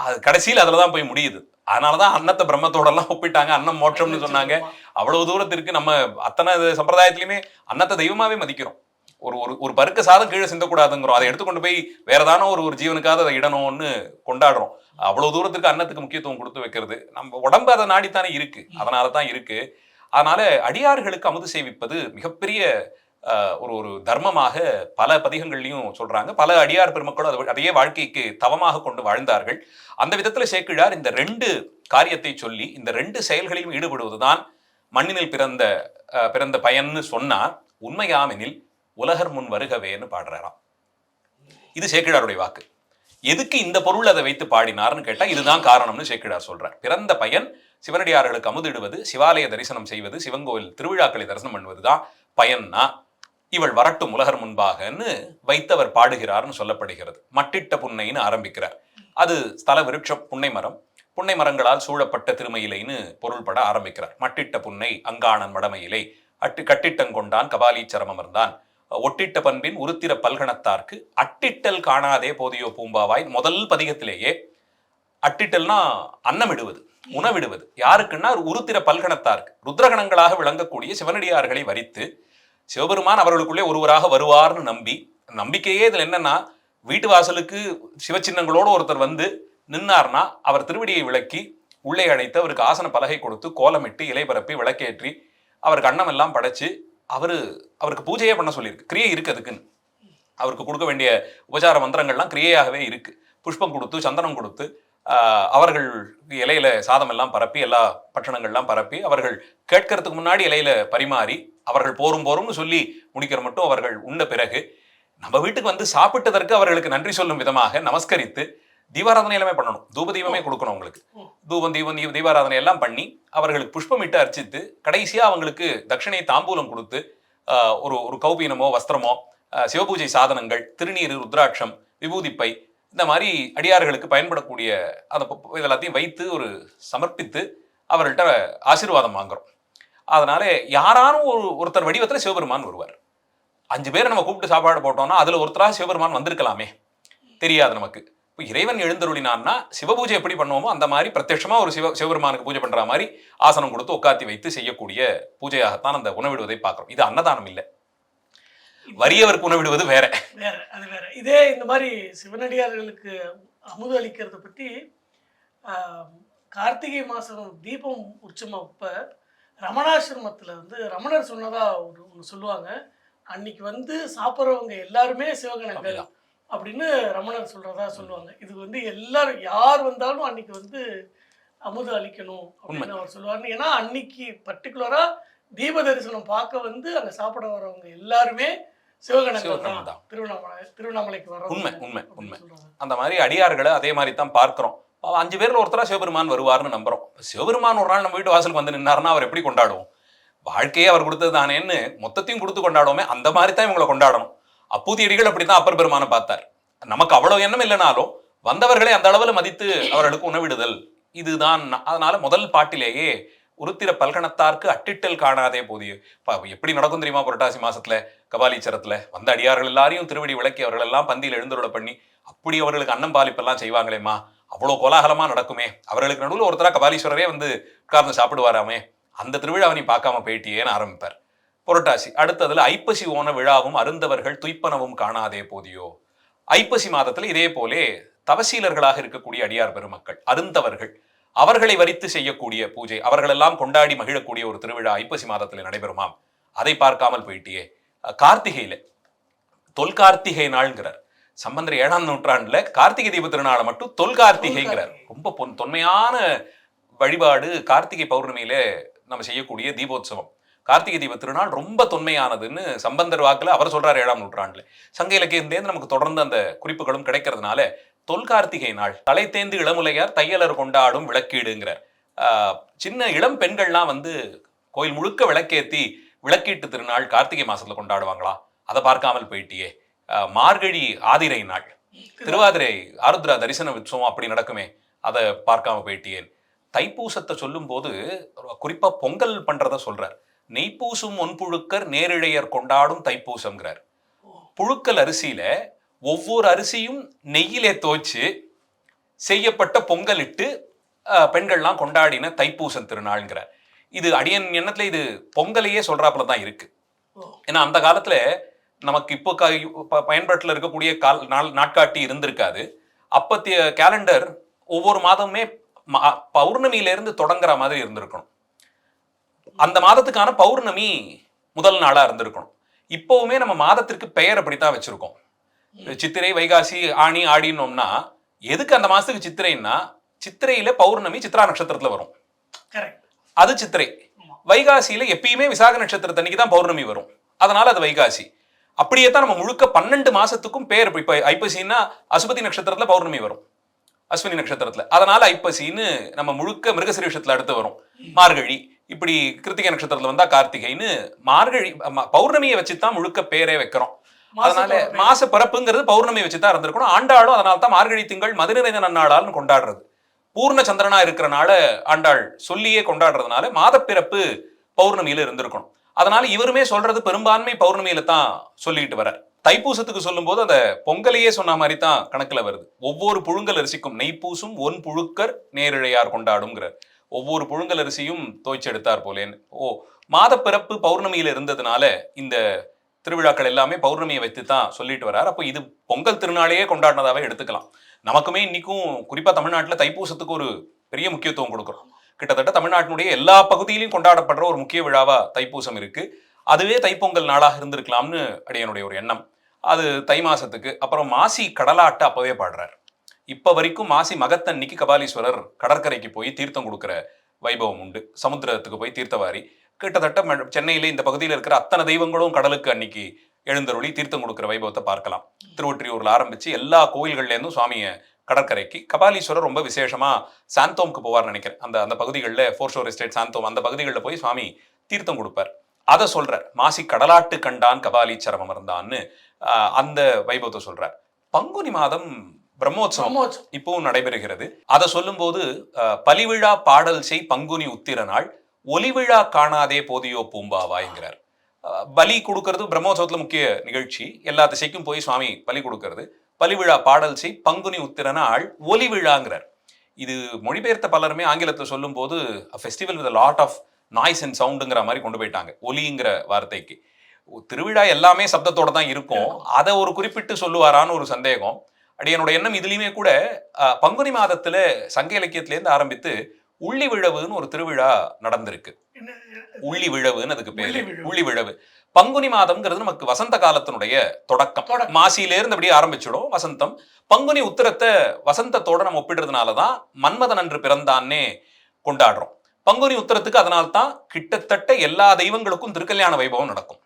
அது கடைசியில் அதில் தான் போய் முடியுது. அதனாலதான் அன்னத்தை பிரம்மத்தோட எல்லாம் ஒப்பிட்டாங்க. அன்னம் மோட்சம்னு சொன்னாங்க. அவ்வளவு தூரத்திற்கு நம்ம அத்தனை இது அன்னத்தை தெய்வமாவே மதிக்கிறோம். ஒரு ஒரு ஒரு பருக்க சாதம் கீழே சிந்தக்கூடாதுங்கிறோம். அதை எடுத்துக்கொண்டு போய் வேற தானோ ஒரு ஒரு ஜீவனுக்காக அதை இடணும்னு கொண்டாடுறோம். அவ்வளவு தூரத்துக்கு அன்னத்துக்கு முக்கியத்துவம் கொடுத்து வைக்கிறது. நம்ம உடம்பு அதை நாடித்தானே இருக்கு. அதனால தான் இருக்கு. அதனால அடியார்களுக்கு அமுது சேவிப்பது மிகப்பெரிய ஒரு ஒரு தர்மமாக பல பதிகங்கள்லையும் சொல்றாங்க. பல அடியார் பெருமக்களும் அது அதையே வாழ்க்கைக்கு தவமாக கொண்டு வாழ்ந்தார்கள். அந்த விதத்துல சேக்கிழார் இந்த ரெண்டு காரியத்தை சொல்லி இந்த ரெண்டு செயல்களையும் ஈடுபடுவதுதான் மண்ணினில் பிறந்த பிறந்த பயன்னு சொன்னா உண்மையாமெனில் உலகர் முன் வருகவேன்னு பாடுறாராம். இது சேக்கிழாருடைய வாக்கு. எதுக்கு இந்த பொருள் அதை வைத்து பாடினார்னு கேட்டால் இதுதான் காரணம்னு சேக்கிழார் சொல்றார். பிறந்த பயன் சிவனடியார்களுக்கு அமுதிடுவது சிவாலய தரிசனம் செய்வது சிவங்கோவில் திருவிழாக்களை தரிசனம் பண்ணுவதுதான் பயன்னா இவள் வரட்டும் உலகர் முன்பாகன்னு வைத்தவர் பாடுகிறார்னு சொல்லப்படுகிறது. மட்டிட்ட புன்னைன்னு ஆரம்பிக்கிறார். அது ஸ்தல விருட்சம் புன்னை மரம். புன்னை மரங்களால் சூழப்பட்ட திருமயிலைன்னு பொருள்பட ஆரம்பிக்கிறார். மட்டிட்ட புன்னை அங்காணன் மடமையிலை அட்டு கட்டிட்டங்கொண்டான் கபாலீச்சரமர்ந்தான் ஒட்டிட்ட பண்பின் உருத்திர பல்கணத்தார்க்கு அட்டிட்டல் காணாதே போதியோ பூம்பாவாய். முதல் பதிகத்திலேயே அட்டிட்டல்னா அன்னமிடுவது உணவிடுவது. யாருக்குன்னா உருத்திர பல்கணத்தார்க்கு ருத்ரகணங்களாக விளங்கக்கூடிய சிவனடியார்களை வரித்து சிவபெருமான் அவர்களுக்குள்ளே ஒருவராக வருவார்னு நம்பி நம்பிக்கையே இதில் என்னன்னா வீட்டு வாசலுக்கு சிவச்சின்னங்களோடு ஒருத்தர் வந்து நின்னார்னா அவர் திருவடியை விளக்கி உள்ளே அழைத்து அவருக்கு ஆசன பலகை கொடுத்து கோலமிட்டு இலை பரப்பி விளக்கேற்றி அவருக்கு அன்னமெல்லாம் படைச்சு அவரு அவருக்கு பூஜையே பண்ண சொல்லியிருக்கு. கிரியை இருக்கு அதுக்குன்னு. அவருக்கு கொடுக்க வேண்டிய உபச்சார மந்திரங்கள்லாம் கிரியையாகவே இருக்கு. புஷ்பம் கொடுத்து சந்தனம் கொடுத்து அவர்கள் இலையில சாதம் எல்லாம் பரப்பி எல்லா பட்டணங்கள்லாம் பரப்பி அவர்கள் கேட்கறதுக்கு முன்னாடி இலையில பரிமாறி அவர்கள் போரும் போரும்னு சொல்லி முடிக்கிற மட்டும் அவர்கள் உண்ட பிறகு நம்ம வீட்டுக்கு வந்து சாப்பிட்டதற்கு அவர்களுக்கு நன்றி சொல்லும் விதமாக நமஸ்கரித்து தீபாராதனை எல்லாமே பண்ணணும். தூப தீபமே கொடுக்கணும் அவங்களுக்கு. தூபம் தீபம் தீப தீபாராதனை எல்லாம் பண்ணி அவர்களுக்கு புஷ்பமிட்டு அர்ச்சித்து கடைசியா அவங்களுக்கு தட்சிணை தாம்பூலம் கொடுத்து ஒரு ஒரு கௌபீனமோ வஸ்திரமோ சிவபூஜை சாதனங்கள் திருநீர் ருத்ராட்சம் விபூதிப்பை இந்த மாதிரி அடியார்களுக்கு பயன்படக்கூடிய அந்த இதெல்லாத்தையும் வைத்து ஒரு சமர்ப்பித்து அவர்கள்ட்ட ஆசீர்வாதம் வாங்குறோம். அதனால யாரானும் ஒரு ஒருத்தர் வடிவத்துல சிவபெருமான் வருவார். அஞ்சு பேரை நம்ம கூப்பிட்டு சாப்பாடு போட்டோம்னா அதுல ஒருத்தரா சிவபெருமான் வந்திருக்கலாமே. தெரியாது நமக்கு. இப்போ இறைவன் எழுந்தருளினான்னா சிவபூஜை எப்படி பண்ணுவோமோ அந்த மாதிரி பிரத்யட்சமா ஒரு சிவ சிவபெருமானுக்கு பூஜை பண்ற மாதிரி ஆசனம் கொடுத்து உட்காத்தி வைத்து செய்யக்கூடிய பூஜையாகத்தான் அந்த உணவிடுவதை பார்க்கிறோம். இது அன்னதானம் இல்லை. வறியவருக்கு உணவிடுவது வேற. வேற அது வேற. இதே இந்த மாதிரி சிவனடியார்களுக்கு அமுது அளிக்கிறத பத்தி ஆஹ், கார்த்திகை மாசம் தீபம் உற்சவம் அப்ப ரமணாசிரமத்துல வந்து ரமணர் சொன்னதா ஒரு ஒன்று சொல்லுவாங்க. அன்னைக்கு வந்து சாப்பிட்றவங்க எல்லாருமே சிவகணங்கள். அப்படின்னு ரமணர் சொல்றதா சொல்லுவாங்க. இது வந்து எல்லாரும் யார் வந்தாலும் அன்னைக்கு வந்து அமுது அளிக்கணும் அப்படின்னு அவர் சொல்லுவாரு ஏன்னா அன்னைக்கு பர்டிகுலரா தீப தரிசனம் பார்க்க வந்து அங்க சாப்பிட வரவங்க எல்லாருமே சிவகணங்கள் தான். திருவண்ணாமலை திருவண்ணாமலைக்கு வர உண்மை, உண்மை, உண்மை. அந்த மாதிரி அடியார்களை அதே மாதிரி தான் பார்க்கிறோம். அஞ்சு பேர்ல ஒருத்தரா சிவபெருமான் வருவார்னு நம்புறோம். சிவபெருமான் ஒரு நாள் நம்ம வீட்டு வாசலுக்கு வந்து நின்னாருன்னா அவர் எப்படி கொண்டாடுவோம்? வாழ்க்கையே அவர் கொடுத்தது தானேன்னு மொத்தத்தையும் கொடுத்து கொண்டாடுவோமே. அந்த மாதிரி தான் இவங்களை கொண்டாடணும். அப்பூதியடிகள் அப்படித்தான் அப்பர் பெருமானை பார்த்தார். நமக்கு அவ்வளவு எண்ணம் இல்லைனாலும் வந்தவர்களை அந்த அளவுல மதித்து அவர்களுக்கு உணவிடுதல். இதுதான் அதனால முதல் பாட்டிலேயே உருத்திர பல்கணத்தார்க்கு அட்டிட்டல் காணாதே போதிய. எப்படி நடக்கும் தெரியுமா புரட்டாசி மாசத்துல கபாலீச்சரத்துல வந்த அடியார்கள் எல்லாரையும் திருவடி விளக்கி அவர்கள் எல்லாம் பந்தியில் எழுந்துருள பண்ணி அப்படி அவர்களுக்கு அன்னம் பாலிப்பெல்லாம் செய்வாங்களேம்மா. அவ்வளோ கோலாகலமா நடக்குமே. அவர்களுக்கு நடுவில் ஒருத்தரா கபாலீஸ்வரரே வந்து உட்கார்ந்து சாப்பிடுவாராமே. அந்த திருவிழாவை நீ பார்க்காம போயிட்டியேன்னு ஆரம்பிப்பார். புரட்டாசி. அடுத்ததுல ஐப்பசி ஓண விழாவும் அருந்தவர்கள் துய்ப்பனவும் காணாதே போதியோ. ஐப்பசி மாதத்துல இதே போலே தவசீலர்களாக இருக்கக்கூடிய அடியார் பெருமக்கள் அருந்தவர்கள் அவர்களை வரித்து செய்யக்கூடிய பூஜை அவர்களெல்லாம் கொண்டாடி மகிழக்கூடிய ஒரு திருவிழா ஐப்பசி மாதத்தில் நடைபெறுமாம். அதை பார்க்காமல் போயிட்டியே. கார்த்திகையில தொல்கார்த்திகை நாள்ங்கிறார். சம்பந்தர் ஏழாம் நூற்றாண்டுல கார்த்திகை தீப திருநாளை மட்டும் தொல்கார்த்திகைங்கிறார் ரொம்ப பொன் தொன்மையான வழிபாடு கார்த்திகை பௌர்ணமியில நம்ம செய்யக்கூடிய தீபோத்சவம். கார்த்திகை தீப திருநாள் ரொம்ப தொன்மையானதுன்னு சம்பந்தர் வாக்கில் அவர் சொல்றாரு ஏழாம் நூற்றாண்டுல. சங்க இலக்கியத்திலேருந்து நமக்கு தொடர்ந்து அந்த குறிப்புகளும் கிடைக்கிறதுனால தொல்கார்த்திகை நாள் தலை தேந்து இளமுலையார் தையலர் கொண்டாடும் விளக்கீடுங்கிறார். ஆஹ் சின்ன இளம் பெண்கள்லாம் வந்து கோயில் முழுக்க விளக்கேத்தி விளக்கீட்டு திருநாள் கார்த்திகை மாசத்துல கொண்டாடுவாங்களா? அதை பார்க்காமல் போயிட்டியே. மார்கழி ஆதிரை நாள். திருவாதிரை ஆருத்ரா தரிசன உற்சவம் அப்படி நடக்குமே. அதை பார்க்காம போயிட்டியேன். தைப்பூசத்தை சொல்லும்போது குறிப்பா பொங்கல் பண்றத சொல்றார். நெய்ப்பூசும் ஒன்புழுக்கர் நேரிழையர் கொண்டாடும் தைப்பூசம்ங்கிறார். புழுக்கல் அரிசியில ஒவ்வொரு அரிசியும் நெய்யிலே தோய்ச்சு செய்யப்பட்ட பொங்கலிட்டு பெண்கள்லாம் கொண்டாடின தைப்பூசம் திருநாள்ங்கிறார். இது அடியன் எண்ணத்துல இது பொங்கலையே சொல்றாப்புல தான் இருக்கு. ஏன்னா அந்த காலத்துல நமக்கு இப்போ க- ப- இருக்கக்கூடிய கால் நாள் நாட்காட்டி இருந்திருக்காது. அப்பத்திய கேலண்டர் ஒவ்வொரு மாதமுமே ம- தொடங்குற மாதிரி இருந்திருக்கணும். அந்த மாதத்துக்கான பௌர்ணமி முதல் நாளா இருந்திருக்கணும். இப்போவுமே நம்ம மாதத்திற்கு பெயர் அப்படித்தான் வச்சிருக்கோம். சித்திரை வைகாசி ஆணி ஆடினோம்னா எதுக்கு அந்த மாசத்துக்கு சித்திரைன்னா சித்திரையில பௌர்ணமி சித்ரா நட்சத்திரத்துல வரும். அது சித்திரை. வைகாசியில எப்பயுமே விசாக நட்சத்திரத்தன்னைக்கு தான் பௌர்ணமி வரும். அதனால அது வைகாசி. அப்படியே தான் நம்ம முழுக்க பன்னெண்டு மாசத்துக்கும் பேர் இப்ப ஐப்பசின்னா அசுபதி நட்சத்திரத்துல பௌர்ணமி வரும். அஸ்வினி நட்சத்திரத்துல. அதனால ஐப்பசின்னு நம்ம முழுக்க மிருகசிரீஷத்துல அடுத்து வரும். மார்கழி இப்படி கிருத்திகை நட்சத்திரத்துல வந்தா கார்த்திகைன்னு மார்கழி பௌர்ணமியை வச்சு தான் முழுக்க பேரே வைக்கிறோம். அதனால. மாச பிறப்புங்கிறது பௌர்ணமி வச்சு தான் இருந்திருக்கணும். ஆண்டாளும் அதனால தான் மார்கழி திங்கள் மதுநிறைந்த நன்னாளால்னு கொண்டாடுறது. பூர்ண சந்திரனா இருக்கிறனால ஆண்டாள் சொல்லியே கொண்டாடுறதுனால மாதப்பிறப்பு பௌர்ணமியில இருந்திருக்கணும். அதனால இவருமே சொல்றது பெரும்பான்மை பௌர்ணமியில தான் சொல்லிட்டு வர்றார். தைப்பூசத்துக்கு சொல்லும்போது அந்த பொங்கலையே சொன்ன மாதிரி தான் கணக்குல வருது. ஒவ்வொரு புழுங்கல் அரிசிக்கும் நெய்ப்பூசும் ஒன் புழுக்கர் நேரிழையார் கொண்டாடுங்கிறார் ஒவ்வொரு புழுங்கல் அரிசியும் துவைச்செடுத்தார் போலேன். போலேன்னு ஓ மாதப்பிறப்பு பௌர்ணமியில் இருந்ததுனால இந்த திருவிழாக்கள் எல்லாமே பௌர்ணமியை வைத்து தான் சொல்லிட்டு வர்றார். அப்போ இது பொங்கல் திருநாளையே கொண்டாடினதாகவே எடுத்துக்கலாம். நமக்குமே இன்னைக்கும் குறிப்பாக தமிழ்நாட்டில் தைப்பூசத்துக்கு ஒரு பெரிய முக்கியத்துவம் கொடுக்குறோம். கிட்டத்தட்ட தமிழ்நாட்டினுடைய எல்லா பகுதியிலும் கொண்டாடப்படுற ஒரு முக்கிய விழாவாக தைப்பூசம் இருக்குது அதுவே தைப்பொங்கல் நாளாக இருந்திருக்கலாம்னு அடியனுடைய ஒரு எண்ணம். அது தை மாசத்துக்கு. அப்புறம் மாசி கடலாட்டை அப்பவே பாடுறார். இப்ப வரைக்கும் மாசி மகத்தன்னைக்கு கபாலீஸ்வரர் கடற்கரைக்கு போய் தீர்த்தம் கொடுக்குற வைபவம் உண்டு. சமுத்திரத்துக்கு போய் தீர்த்தவாரி. கிட்டத்தட்ட ம- சென்னையில இந்த பகுதியில் இருக்கிற அத்தனை தெய்வங்களும் கடலுக்கு அன்னைக்கு எழுந்தருளி தீர்த்தம் கொடுக்குற வைபவத்தை பார்க்கலாம். திருவொற்றியூர்ல ஆரம்பிச்சு எல்லா கோயில்கள்லேருந்தும் சுவாமியை கடற்கரைக்கு கபாலீஸ்வரர் ரொம்ப விசேஷமா சாந்தோம்க்கு போவார்னு நினைக்கிறேன். அந்த அந்த பகுதிகளில் ஃபோர் ஷோர் எஸ்டேட் சாந்தோம் அந்த பகுதிகளில் போய் சுவாமி தீர்த்தம் கொடுப்பார். அதை சொல்றார். மாசி கடலாட்டு கண்டான் கபாலீச்சரம் அமர்ந்தான்னு ஆஹ், அந்த வைபவத்தை சொல்றார். பங்குனி மாதம் பிரம்மோற்சவம் இப்பவும் நடைபெறுகிறது. அதை சொல்லும்போது பலிவிழா பாடல் செய் பங்குனி உத்திர நாள் ஒலிவிழா காணாதே போதியோ பூம்பாவாய்ங்கிறார் பலி கொடுக்கறது பிரம்மோற்சவத்துல முக்கிய நிகழ்ச்சி. எல்லா திசைக்கும் போய் சுவாமி பலி கொடுக்கறது. பலிவிழா பாடல் செய் பங்குனி உத்திர நாள் ஒலி விழாங்கிறார் இது மொழிபெயர்த்த பலருமே ஆங்கிலத்தில் சொல்லும்போது festival with lot of noise and சவுண்டுங்கிற மாதிரி கொண்டு போயிட்டாங்க. ஒலிங்கிற வார்த்தைக்கு. திருவிழா எல்லாமே சப்தத்தோட தான் இருக்கும். அதை ஒரு குறிப்பிட்டு சொல்லுவாரான்னு ஒரு சந்தேகம். அடியனோட எண்ணம் இதுலயுமே கூட பங்குனி மாதத்துல சங்க இலக்கியத்திலேருந்து ஆரம்பித்து உள்ளி விழவுன்னு ஒரு திருவிழா நடந்திருக்கு. உள்ளி விழவுன்னு அதுக்கு பேரு. உள்ளி விழவு. பங்குனி மாதம்ங்கிறது நமக்கு வசந்த காலத்தினுடைய தொடக்கம். மாசியில இருந்து அப்படியே ஆரம்பிச்சிடும் வசந்தம். பங்குனி உத்திரத்தை வசந்தத்தோட நம்ம ஒப்பிடுறதுனால தான் மன்மதன் அன்று பிறந்தான்னே கொண்டாடுறோம். பங்குனி உத்திரத்துக்கு அதனால தான் கிட்டத்தட்ட எல்லா தெய்வங்களுக்கும் திருக்கல்யாண வைபவம் நடக்கும்.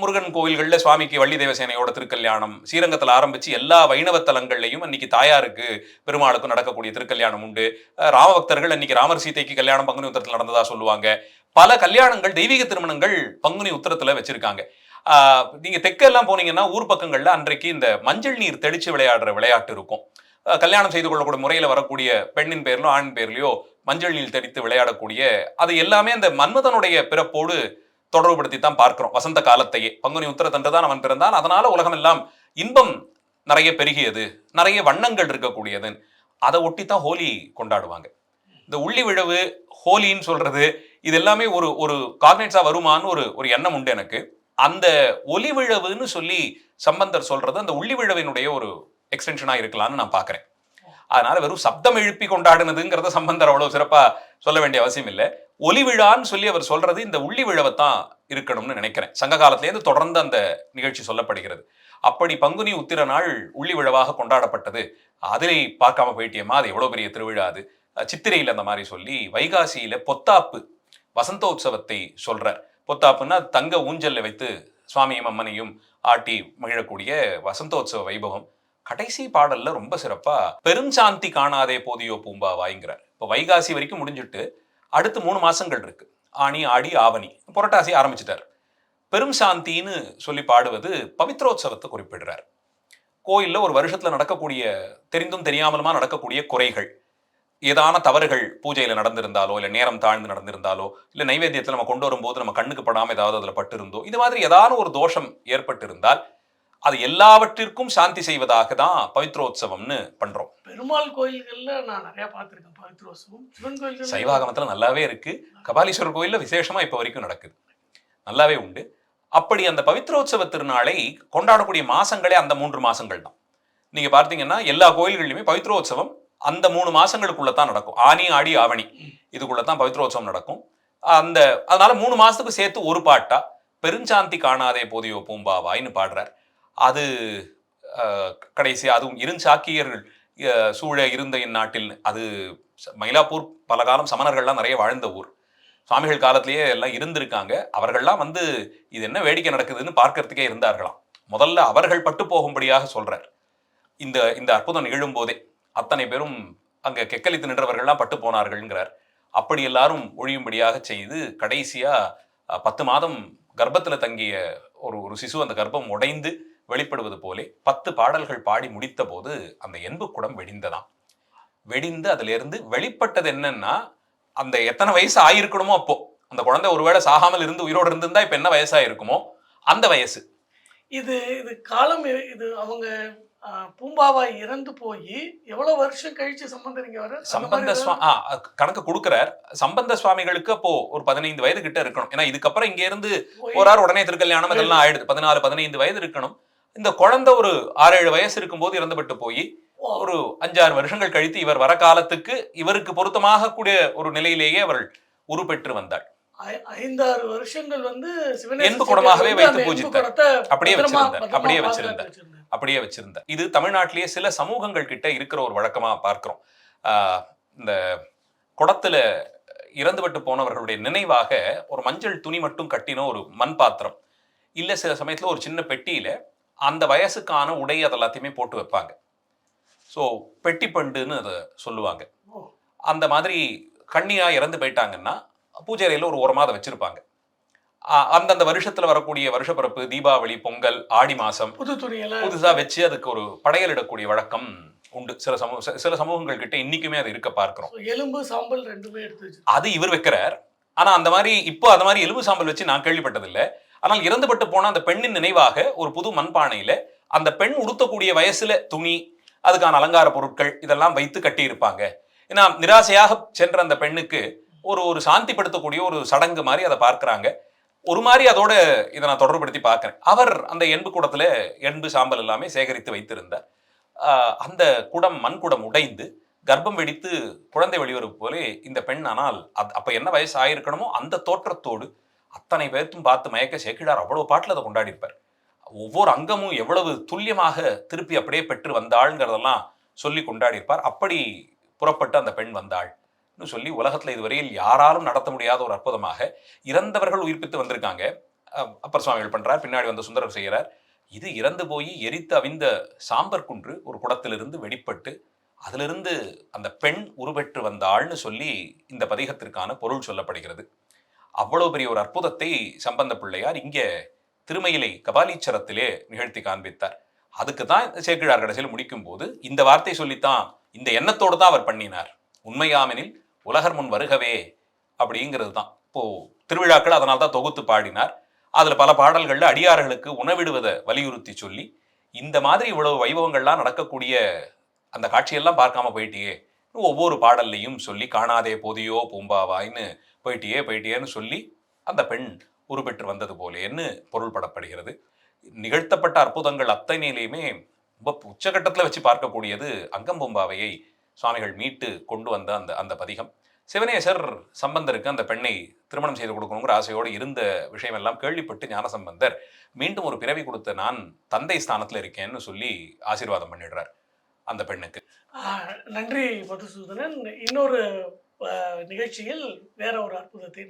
முருகன் கோவில்களில் சுவாமிக்கு வள்ளி தேவசேனையோட திருக்கல்யாணம் ஸ்ரீரங்கத்தில் ஆரம்பிச்சு எல்லா வைணவ தலங்கள்லையும் அன்னைக்கு தாயாருக்கு பெருமாளுக்கும் நடக்கக்கூடிய திருக்கல்யாணம் உண்டு. ராமபக்தர்கள் அன்னைக்கு ராமர் சீதைக்கு கல்யாணம் பங்குனி உத்தரத்தில் நடந்ததா சொல்லுவாங்க. பல கல்யாணங்கள் தெய்வீக திருமணங்கள் பங்குனி உத்தரத்தில் வச்சிருக்காங்க. நீங்கள் நீங்க தெற்கெல்லாம் போனீங்கன்னா ஊர் பக்கங்கள்ல அன்றைக்கு இந்த மஞ்சள் நீர் தெளிச்சு விளையாடுற விளையாட்டு இருக்கும். கல்யாணம் செய்து கொள்ளக்கூடிய முறையில் வரக்கூடிய பெண்ணின் பேர்லோ ஆண் பேர்லையோ மஞ்சள் நீர் தெளித்து விளையாடக்கூடிய அது எல்லாமே அந்த மன்மதனுடைய பிறப்போடு தொடர்புபடுத்தி தான் பார்க்கிறோம். வசந்த காலத்தையே. பங்குனி உத்தரத்தன்று தான் அவன் பிறந்தான். அதனால உலகம் எல்லாம் இன்பம் நிறைய பெருகியது. நிறைய வண்ணங்கள் இருக்கக்கூடியது. அதை ஒட்டி தான் ஹோலி கொண்டாடுவாங்க. இந்த உள்ளி விழவு ஹோலின்னு சொல்றது இது எல்லாமே ஒரு ஒரு காக்னேட்ஸா வருமான்னு ஒரு ஒரு எண்ணம் உண்டு எனக்கு. அந்த ஒலி விழவுன்னு சொல்லி சம்பந்தர் சொல்றது அந்த உள்ளி விழவினுடைய ஒரு எக்ஸ்டென்ஷனா இருக்கலாம்னு நான் பார்க்குறேன். அதனால வெறும் சப்தம் எழுப்பி கொண்டாடுனதுங்கிறத சம்பந்தர் அவ்வளவு சிறப்பா சொல்ல வேண்டிய அவசியம் இல்லை. ஒலி விழான்னு சொல்லி அவர் சொல்றது இந்த உள்ளி விழவைத்தான் இருக்கணும்னு நினைக்கிறேன். சங்க காலத்திலேருந்து தொடர்ந்து அந்த நிகழ்ச்சி சொல்லப்படுகிறது. அப்படி பங்குனி உத்திர நாள் உள்ளி விழவாக கொண்டாடப்பட்டது. அதிலே பார்க்காம போயிட்டியம்மா அது எவ்வளோ பெரிய திருவிழா அது? சித்திரையில் அந்த மாதிரி சொல்லி வைகாசியில பொத்தாப்பு வசந்தோத்சவத்தை சொல்றார். பொத்தாப்புன்னா தங்க ஊஞ்சல்ல வைத்து சுவாமியும் அம்மனையும் ஆட்டி மகிழக்கூடிய வசந்தோத்சவ வைபவம். கடைசி பாடல்ல ரொம்ப சிறப்பா பெரும் சாந்தி காணாதே போதியோ பூம்பா வாய்ங்கிறார் இப்போ வைகாசி வரைக்கும் முடிஞ்சுட்டு அடுத்து மூணு மாசங்கள் இருக்கு. ஆனி ஆடி ஆவணி. புரட்டாசி ஆரம்பிச்சிட்டார். பெரும் சாந்தின்னு சொல்லி பாடுவது பவித்ரோத்சவத்தை குறிப்பிடுறார். கோயிலில் ஒரு வருஷத்தில் நடக்கக்கூடிய தெரிந்தும் தெரியாமலுமா நடக்கக்கூடிய குறைகள். ஏதான தவறுகள் பூஜையில் நடந்திருந்தாலோ இல்லை நேரம் தாழ்ந்து நடந்திருந்தாலோ இல்லை நைவேத்தியத்தில் நம்ம கொண்டு வரும்போது நம்ம கண்ணுக்கு படாமல் ஏதாவது அதில் பட்டிருந்தோ இது மாதிரி ஏதாவது ஒரு தோஷம் ஏற்பட்டிருந்தால் அது எல்லாவற்றிற்கும் சாந்தி செய்வதாக தான் பவித்ரோத்சவம்னு பண்றோம். பெருமாள் கோயில்கள்ல நான் நிறைய பார்த்திருக்கேன் பவித்ரோசவம் சிவன் கோயில்கள் சைவாகமத்துல நல்லாவே இருக்கு. கபாலீஸ்வரர் கோயில்ல விசேஷமா இப்ப வரைக்கும் நடக்குது. நல்லாவே உண்டு. அப்படி அந்த பவித்ரோத்சவ திருநாளை கொண்டாடக்கூடிய மாசங்களே அந்த மூன்று மாசங்கள் தான். நீங்க பார்த்தீங்கன்னா எல்லா கோயில்கள்லையுமே பவித்ரோத்சவம் அந்த மூணு மாசங்களுக்குள்ள தான் நடக்கும். ஆனி ஆடி ஆவணி. இதுக்குள்ள தான் பவித்ரோத்சவம் நடக்கும். அந்த அதனால மூணு மாசத்துக்கு சேர்த்து ஒரு பாட்டா பெருஞ்சாந்தி காணாதே போதியோ பூம்பாவாய்னு பாடுறார். அது கடைசி அதுவும் இருஞ்சாக்கியர்கள் சூழ இருந்த இந்நாட்டில் அது ச- மயிலாப்பூர் பல காலம் சமணர்கள்லாம் நிறைய வாழ்ந்த ஊர். சுவாமிகள் காலத்திலேயே எல்லாம் இருந்திருக்காங்க. அவர்கள்லாம் வந்து இது என்ன வேடிக்கை நடக்குதுன்னு பார்க்கறதுக்கே இருந்தார்களாம். முதல்ல அவர்கள் பட்டு போகும்படியாக சொல்றார். இந்த இந்த அற்புதம் நிகழும் போதே அத்தனை பேரும் அங்கே கெக்கலித்து நின்றவர்கள்லாம் பட்டு போனார்கள்ங்கிறார். அப்படி எல்லாரும் ஒழியும்படியாக செய்து கடைசியாக பத்து மாதம் கர்ப்பத்தில் தங்கிய ஒரு ஒரு சிசு அந்த கர்ப்பம் உடைந்து வெளிப்படுவது போலே பத்து பாடல்கள் பாடி முடித்த போது அந்த எண்பு குடம் வெடிந்ததாம். வெடிந்து அதுல இருந்து வெளிப்பட்டது என்னன்னா அந்த எத்தனை வயசு ஆயிருக்கணுமோ அப்போ. அந்த குழந்தை ஒருவேளை சாகாமல் இருந்து உயிரோடு இருந்திருந்தா இப்ப என்ன வயசா இருக்குமோ? அந்த வயசு. இது இது காலம் இது அவங்க ஆ, பூம்பாவாய் இறந்து போய் எவ்வளவு வருஷம் கழிச்சு சம்பந்தம் இங்க வர சம்பந்த கணக்கு கொடுக்கிறார். சம்பந்த சுவாமிகளுக்கு அப்போ ஒரு பதினைந்து வயது கிட்ட இருக்கணும். ஏன்னா இதுக்கப்புறம் இங்க இருந்து போறார் உடனே திருக்கல்யாணம் இதெல்லாம் ஆயிடுது. பதினாலு பதினைந்து வயது இருக்கணும். இந்த குழந்தை ஒரு ஆறு ஏழு வயசு இருக்கும்போது இறந்துபட்டு போய் ஒரு அஞ்சாறு வருஷங்கள் கழித்து இவர் வர காலத்துக்கு இவருக்கு பொருத்தமாக கூடிய ஒரு நிலையிலேயே அவள் உருப்பெற்று வந்தாள் ஐந்தாறு வருஷங்கள் வந்து எண்பு குடமாகவே வைத்து பூஜித்தார். அப்படியே வச்சிருந்தார். அப்படியே வச்சிருந்தார். அப்படியே வச்சிருந்தார் இது தமிழ்நாட்டிலேயே சில சமூகங்கள் கிட்ட இருக்கிற ஒரு வழக்கமா பார்க்கிறோம் ஆஹ் இந்த குடத்துல இறந்துபட்டு போனவர்களுடைய நினைவாக ஒரு மஞ்சள் துணி மட்டும் கட்டின ஒரு மண் பாத்திரம் இல்ல சில சமயத்துல ஒரு சின்ன பெட்டியில அந்த வயசுக்கான உடை அது எல்லாத்தையுமே போட்டு வைப்பாங்க. ஸோ பெட்டிப்பண்டுன்னு அதை சொல்லுவாங்க. அந்த மாதிரி கண்ணியா இறந்து போயிட்டாங்கன்னா பூஜை அறையில ஒரு ஓரமாக அதை வச்சிருப்பாங்க. அந்தந்த வருஷத்துல வரக்கூடிய வருஷப்பிறப்பு தீபாவளி பொங்கல் ஆடி மாசம் புது துணியெல்லாம் புதுசா வச்சு அதுக்கு ஒரு படையலிடக்கூடிய வழக்கம் உண்டு. சில சமூக சில- சமூகங்கள் கிட்ட இன்னைக்குமே அது இருக்க பார்க்கிறோம். எலும்பு சாம்பல் ரெண்டுமே எடுத்து அது இவர் வைக்கிறார். ஆனா அந்த மாதிரி இப்போ அந்த மாதிரி எலும்பு சாம்பல் வச்சு நான் கேள்விப்பட்டதில்லை. ஆனால் இறந்துபட்டு போன அந்த பெண்ணின் நினைவாக ஒரு புது மண்பானையில அந்த பெண் உடுத்தக்கூடிய வயசுல துணி அதுக்கான அலங்கார பொருட்கள் இதெல்லாம் வைத்து கட்டியிருப்பாங்க. ஏன்னா நிராசையாக சென்ற அந்த பெண்ணுக்கு ஒரு ஒரு சாந்திப்படுத்தக்கூடிய ஒரு சடங்கு மாதிரி அதை பார்க்குறாங்க. ஒரு மாதிரி அதோட இதை நான் தொடர்புபடுத்தி பார்க்குறேன். அவர் அந்த எண்பு குடத்தில் எண்பு சாம்பல் எல்லாமே சேகரித்து வைத்திருந்தார். ஆஹ் அந்த குடம் மண் குடம் உடைந்து கர்ப்பம் வெடித்து குழந்தை வெளிவரும் போலே இந்த பெண் ஆனால் அப்போ என்ன வயசு ஆயிருக்கணுமோ அந்த தோற்றத்தோடு அத்தனை பேர்த்தும் பார்த்து மயக்க சேக்கிடார். அவ்வளோ பாட்டில் அதை கொண்டாடிருப்பார் ஒவ்வொரு அங்கமும் எவ்வளவு துல்லியமாக திருப்பி அப்படியே பெற்று வந்தாள்ங்கிறதெல்லாம் சொல்லி கொண்டாடியிருப்பார். அப்படி புறப்பட்டு அந்த பெண் வந்தாள். சொல்லி உலகத்தில் இதுவரையில் யாராலும் நடத்த முடியாத ஒரு அற்புதமாக இறந்தவர்கள் உயிர்ப்பித்து வந்திருக்காங்க. அப்பர் சுவாமிகள் பண்ணுறார் பின்னாடி வந்து சுந்தரர் செய்கிறார். இது இறந்து போய் எரித்து அவிந்த சாம்பர் குன்று ஒரு குடத்திலிருந்து வெடிப்பட்டு அதிலிருந்து அந்த பெண் உருவெற்று வந்தாள்னு சொல்லி இந்த பதிகத்திற்கான பொருள் சொல்லப்படுகிறது. அவ்வளவு பெரிய ஒரு அற்புதத்தை சம்பந்த பிள்ளையார் இங்கே திருமயிலை கபாலீச்சரத்திலே நிகழ்த்தி காண்பித்தார். அதுக்கு தான் சேக்கிழார் கடைசியில் முடிக்கும் போது இந்த வார்த்தை சொல்லித்தான் இந்த எண்ணத்தோடு தான் அவர் பண்ணினார். உண்மையாமெனில் உலகர் முன் வருகவே அப்படிங்கிறது தான் இப்போ திருவிழாக்கள் அதனால் தான் தொகுத்து பாடினார். அதில் பல பாடல்களில் அடியார்களுக்கு உணவிடுவதை வலியுறுத்தி சொல்லி இந்த மாதிரி இவ்வளவு வைபவங்கள்லாம் நடக்கக்கூடிய அந்த காட்சியெல்லாம் பார்க்காம போயிட்டியே ஒவ்வொரு பாடல்லையும் சொல்லி காணாதே போதியோ பூம்பாவாய்ன்னு போயிட்டியே போயிட்டியேன்னு சொல்லி அந்த பெண் உருப்பெற்று வந்தது போலேன்னு பொருள்படப்படுகிறது. நிகழ்த்தப்பட்ட அற்புதங்கள் அத்தனையிலையுமே ரொம்ப உச்சகட்டத்தில் வச்சு பார்க்கக்கூடியது அங்கம்பூம்பாவையை சுவாமிகள் மீட்டு கொண்டு வந்த அந்த அந்த பதிகம். சிவனேசர் சம்பந்தருக்கு அந்த பெண்ணை திருமணம் செய்து கொடுக்கணுங்கிற ஆசையோடு இருந்த விஷயமெல்லாம் கேள்விப்பட்டு ஞானசம்பந்தர் மீண்டும் ஒரு பிறவி கொடுத்த நான் தந்தை ஸ்தானத்தில் இருக்கேன்னு சொல்லி ஆசீர்வாதம் பண்ணிடுறார் அந்த பெண்ணுக்கு. நன்றி மதுசூதனன் இன்னொரு நிகழ்ச்சியில் வேற ஒரு அற்புதத்தை